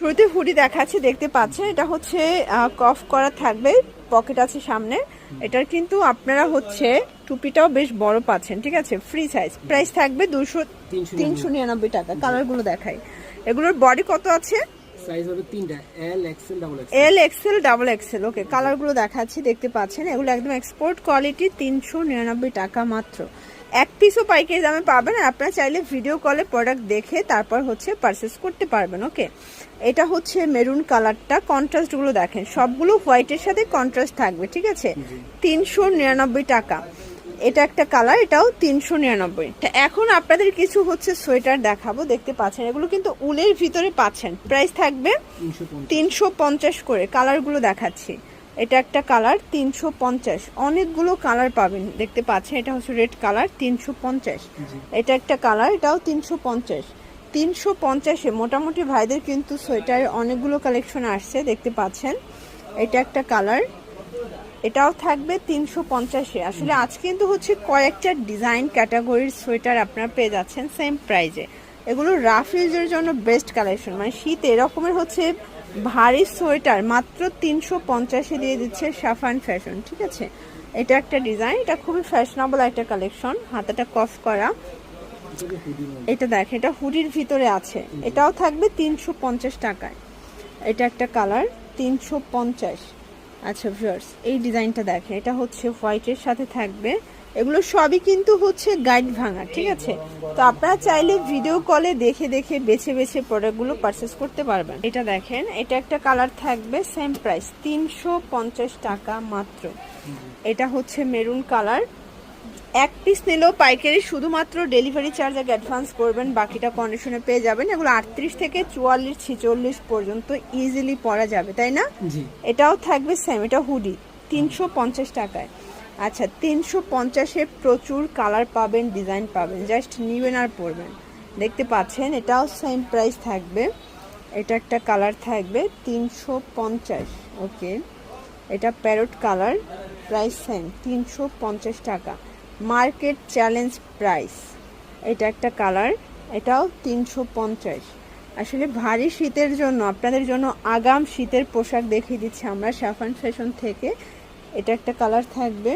শুরুতে হুডি দেখাচ্ছি দেখতে পাচ্ছেন এটা হচ্ছে কফ করা থাকবে পকেট আছে সামনে। এটার কিন্তু আপনারা হচ্ছে টুপিটাও বেশ বড় পাচ্ছেন ঠিক আছে? ফ্রি সাইজ প্রাইস থাকবে দুশো তিনশো নিরানব্বই। টাকা কালারগুলো দেখাই। এগুলোর বডি কত আছে? সাইজ হবে তিনটা L XL double XL L XL double XL okay কালারগুলো দেখাচ্ছি দেখতে পাচ্ছেন এগুলো একদম এক্সপোর্ট কোয়ালিটি তিনশো নিরানব্বই টাকা মাত্র। এক পিসও পাইকারি দামে পাবেন আর আপনারা চাইলে ভিডিও কলে প্রোডাক্ট দেখে তারপর হচ্ছে পারচেস করতে পারবেন ওকে এটা হচ্ছে মেরুন কালারটা কন্ট্রাস্টগুলো দেখেন সবগুলো হোয়াইটের সাথে কন্ট্রাস্ট থাকবে ঠিক আছে? তিনশো নিরানব্বই টাকা। এটা একটা কালার এটাও তিনশো নিরানব্বই। এখন আপনাদের কিছু হচ্ছে সোয়েটার দেখাবো দেখতে পাচ্ছেন এগুলো কিন্তু উলের ভিতরে পাচ্ছেন। প্রাইস থাকবে তিনশো পঞ্চাশ। করে কালারগুলো দেখাচ্ছি। এটা একটা কালার তিনশো পঞ্চাশ। অনেকগুলো কালার পাবেন দেখতে পাচ্ছেন এটা হচ্ছে রেড কালার তিনশো পঞ্চাশ। এটা একটা কালার এটাও তিনশো পঞ্চাশ। তিনশো পঞ্চাশে মোটামুটি ভাইদের কিন্তু সোয়েটারের অনেকগুলো কালেকশন আসছে দেখতে পাচ্ছেন। এটা একটা কালার এটাও থাকবে তিনশো পঞ্চাশে। আসলে আজ কিন্তু হচ্ছে কয়েকটা ডিজাইন ক্যাটাগরির সোয়েটার আপনারা পেয়ে যাচ্ছেন সেম প্রাইজে এগুলো রাফ ইউজের জন্য বেস্ট কালেকশন মানে শীত এরকমের হচ্ছে ভারী সোয়েটার মাত্র তিনশো পঞ্চাশে দিয়ে দিচ্ছে সাফান ফ্যাশন ঠিক আছে? এটা একটা ডিজাইন এটা খুবই ফ্যাশনেবল একটা কালেকশন হাতাটা কফ করা। এটা দেখ এটা হুডির ভিতরে আছে। এটাও থাকবে তিনশো পঞ্চাশ টাকায়। এটা একটা কালার তিনশো পঞ্চাশ। আচ্ছা ভিউয়ার্স এই ডিজাইনটা দেখেন, এটা হচ্ছে হোয়াইটের সাথে থাকবে। এগুলো সবই কিন্তু হচ্ছে গাইড ভাঙা, ঠিক আছে? তো আপনারা চাইলে ভিডিও কলে দেখে দেখে বেছে বেছে প্রোডাক্টগুলো পারচেস করতে পারবেন। এটা দেখেন, এটা একটা কালার থাকবে সেম প্রাইস তিনশো পঞ্চাশ টাকা মাত্র। এটা হচ্ছে মেরুন কালার এক পিস নিলেও পাইকারি শুধুমাত্র ডেলিভারি চার্জ আগে অ্যাডভান্স করবেন বাকিটা কন্ডিশনে পেয়ে যাবেন। এগুলো আটত্রিশ থেকে চুয়াল্লিশ ছিচল্লিশ পর্যন্ত ইজিলি পরা যাবে তাই না? এটাও থাকবে সেম এটা হুডি তিনশো পঞ্চাশ টাকায়। আচ্ছা তিনশো পঞ্চাশে প্রচুর কালার পাবেন ডিজাইন পাবেন জাস্ট নিবেন আর পরবেন। দেখতে পাচ্ছেন এটাও সেম প্রাইস থাকবে। এটা একটা কালার থাকবে তিনশো পঞ্চাশ ওকে এটা প্যারট কালার প্রাইস সেম তিনশো পঞ্চাশ টাকা। মার্কেট চ্যালেঞ্জ প্রাইস এটা একটা কালার, এটাও তিনশো পঞ্চাশ। আসলে ভারী শীতের জন্য, আপনাদের জন্য আগাম শীতের পোশাক দেখিয়ে দিচ্ছি আমরা সাফান ফ্যাশন থেকে। এটা একটা কালার থাকবে।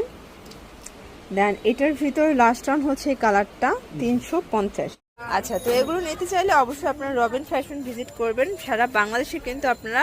দেন এটার ভিতর লাস্ট রান হচ্ছে কালারটা, তিনশো পঞ্চাশ। আচ্ছা তো এগুলো নিতে চাইলে অবশ্যই আপনারা রবিন ফ্যাশন ভিজিট করবেন। সারা বাংলাদেশে কিন্তু আপনারা